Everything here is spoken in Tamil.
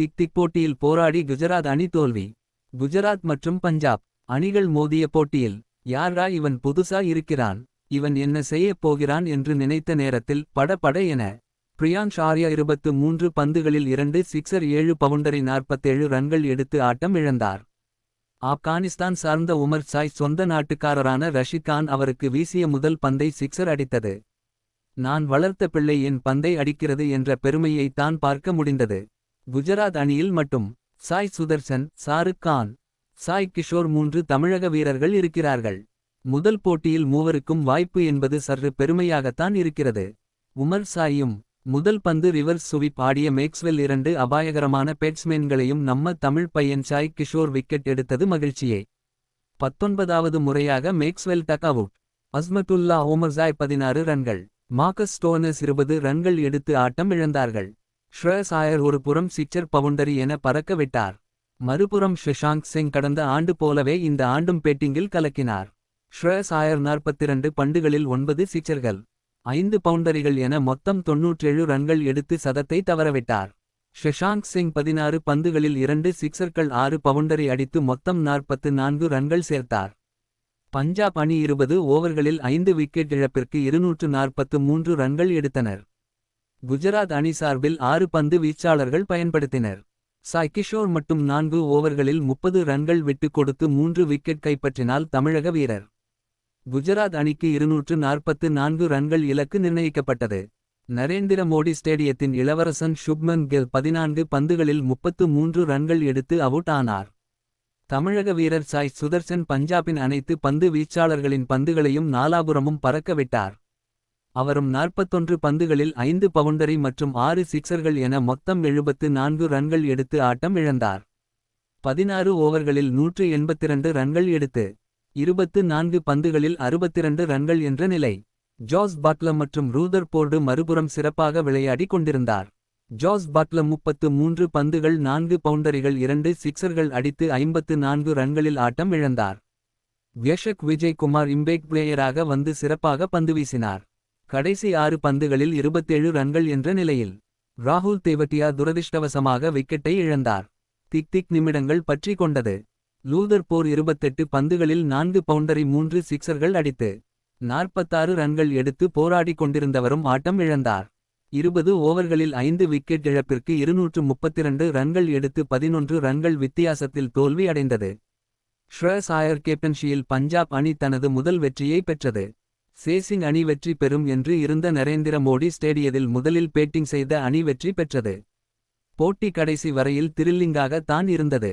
திக் திக் போட்டியில் போராடி குஜராத் அணி தோல்வி. குஜராத் மற்றும் பஞ்சாப் அணிகள் மோதிய போட்டியில் யாரா இவன் புதுசா இருக்கிறான்? இவன் என்ன செய்யப் போகிறான் என்று நினைத்த நேரத்தில் பட என பிரியான்ஷ் ஆர்யா இருபத்து மூன்று பந்துகளில் இரண்டு சிக்ஸர் ஏழு பவுண்டரி நாற்பத்தேழு ரன்கள் எடுத்து ஆட்டம் இழந்தார். ஆப்கானிஸ்தான் சார்ந்த உமர் சாய் சொந்த நாட்டுக்காரரான ரஷித் கான் அவருக்கு வீசிய முதல் பந்தை சிக்ஸர் அடித்தது. நான் வளர்த்த பிள்ளை என் பந்தை அடிக்கிறது என்ற பெருமையை தான் பார்க்க முடிந்தது. குஜராத் அணியில் மட்டும். சாய் சுதர்சன் சாருக் கான் சாய் கிஷோர் மூன்று தமிழக வீரர்கள் இருக்கிறார்கள். முதல் போட்டியில் மூவருக்கும் வாய்ப்பு என்பது சற்று பெருமையாகத்தான் இருக்கிறது. உமர் சாயும் முதல் பந்து ரிவர்ஸ் சுவிப் ஆடிய மேக்ஸ்வெல் இரண்டு அபாயகரமான பேட்ஸ்மேன்களையும் நம்ம தமிழ் பையன் சாய் கிஷோர் விக்கெட் எடுத்தது மகிழ்ச்சியே. பத்தொன்பதாவது முறையாக Maxwell duck out. Azmatullah Omarzai பதினாறு ரன்கள். மார்க்கஸ் ஸ்டோனஸ் இருபது ரன்கள் எடுத்து ஆட்டம் இழந்தார்கள். ஷ்ரேசாயர் ஒரு புறம் சிக்சர் பவுண்டரி என பறக்கவிட்டார் மறுபுறம் ஷஷாங்க் சிங் கடந்த ஆண்டு போலவே இந்த ஆண்டும் பேட்டிங்கில் கலக்கினார். ஷ்ரேசாயர் நாற்பத்திரண்டு பண்டுகளில் ஒன்பது சிக்சர்கள் ஐந்து பவுண்டரிகள் என மொத்தம் தொன்னூற்றேழு ரன்கள் எடுத்து சதத்தை தவறவிட்டார். ஷஷாங்க் சிங் பதினாறு பந்துகளில் இரண்டு சிக்சர்கள் ஆறு பவுண்டரி அடித்து மொத்தம் நாற்பத்து நான்கு ரன்கள் சேர்த்தார். பஞ்சாப் அணி இருபது ஓவர்களில் ஐந்து விக்கெட் இழப்பிற்கு இருநூற்று நாற்பத்து மூன்று ரன்கள் எடுத்தனர். குஜராத் அணி சார்பில் ஆறு பந்து வீச்சாளர்கள் பயன்படுத்தினர். சாய் கிஷோர் மட்டும் நான்கு ஓவர்களில் முப்பது ரன்கள் விட்டுக் கொடுத்து மூன்று விக்கெட் கைப்பற்றினால் தமிழக வீரர். குஜராத் அணிக்கு இருநூற்று நாற்பத்து நான்கு ரன்கள் இலக்கு நிர்ணயிக்கப்பட்டது. நரேந்திர மோடி ஸ்டேடியத்தின் இளவரசன் சுப்மன் கில் பதினான்கு பந்துகளில் முப்பத்து மூன்று ரன்கள் எடுத்து அவுட் ஆனார். தமிழக வீரர் சாய் சுதர்சன் பஞ்சாபின் அனைத்து பந்து வீச்சாளர்களின் பந்துகளையும் நாலாபுரமும் பறக்க விட்டார். அவரும் நாற்பத்தொன்று பந்துகளில் ஐந்து பவுண்டரி மற்றும் ஆறு சிக்சர்கள் என மொத்தம் எழுபத்து நான்கு ரன்கள் எடுத்து ஆட்டம் இழந்தார். பதினாறு ஓவர்களில் நூற்று எண்பத்திரண்டு ரன்கள் எடுத்து இருபத்து நான்கு பந்துகளில் அறுபத்திரண்டு ரன்கள் என்ற நிலை. ஜாஸ் பாட்லம் மற்றும் ரூதர் போர்டு மறுபுறம் சிறப்பாக விளையாடி கொண்டிருந்தார். ஜாஸ் பாட்லம் முப்பத்து மூன்று பந்துகள் நான்கு பவுண்டரிகள் இரண்டு சிக்சர்கள் அடித்து ஐம்பத்து நான்கு ரன்களில் ஆட்டம் இழந்தார். வியஷக் விஜய் குமார் இம்பேக் பிளேயராக வந்து சிறப்பாக பந்து வீசினார். கடைசி ஆறு பந்துகளில் இருபத்தேழு ரன்கள் என்ற நிலையில் ராகுல் தேவட்டியா துரதிர்ஷ்டவசமாக விக்கெட்டை இழந்தார். திக் திக் நிமிடங்கள் பற்றி கொண்டது. லூதர் போர் இருபத்தெட்டு பந்துகளில் நான்கு பவுண்டரி மூன்று சிக்சர்கள் அடித்து நாற்பத்தாறு ரன்கள் எடுத்து போராடி கொண்டிருந்தவரும் ஆட்டம் இழந்தார். இருபது ஓவர்களில் ஐந்து விக்கெட் இழப்பிற்கு இருநூற்று முப்பத்திரண்டு ரன்கள் எடுத்து பதினொன்று ரன்கள் வித்தியாசத்தில் தோல்வி அடைந்தது ஷ்ரஸ் ஆயர் கேப்டன்ஷியில் பஞ்சாப் அணி தனது முதல் வெற்றியை பெற்றது. சேசிங் அணி வெற்றி பெறும் என்று இருந்த நரேந்திர மோடி ஸ்டேடியத்தில் முதலில் பேட்டிங் செய்த அணி வெற்றி பெற்றது. போட்டி கடைசி வரையில் திரில்லிங்காக தான் இருந்தது.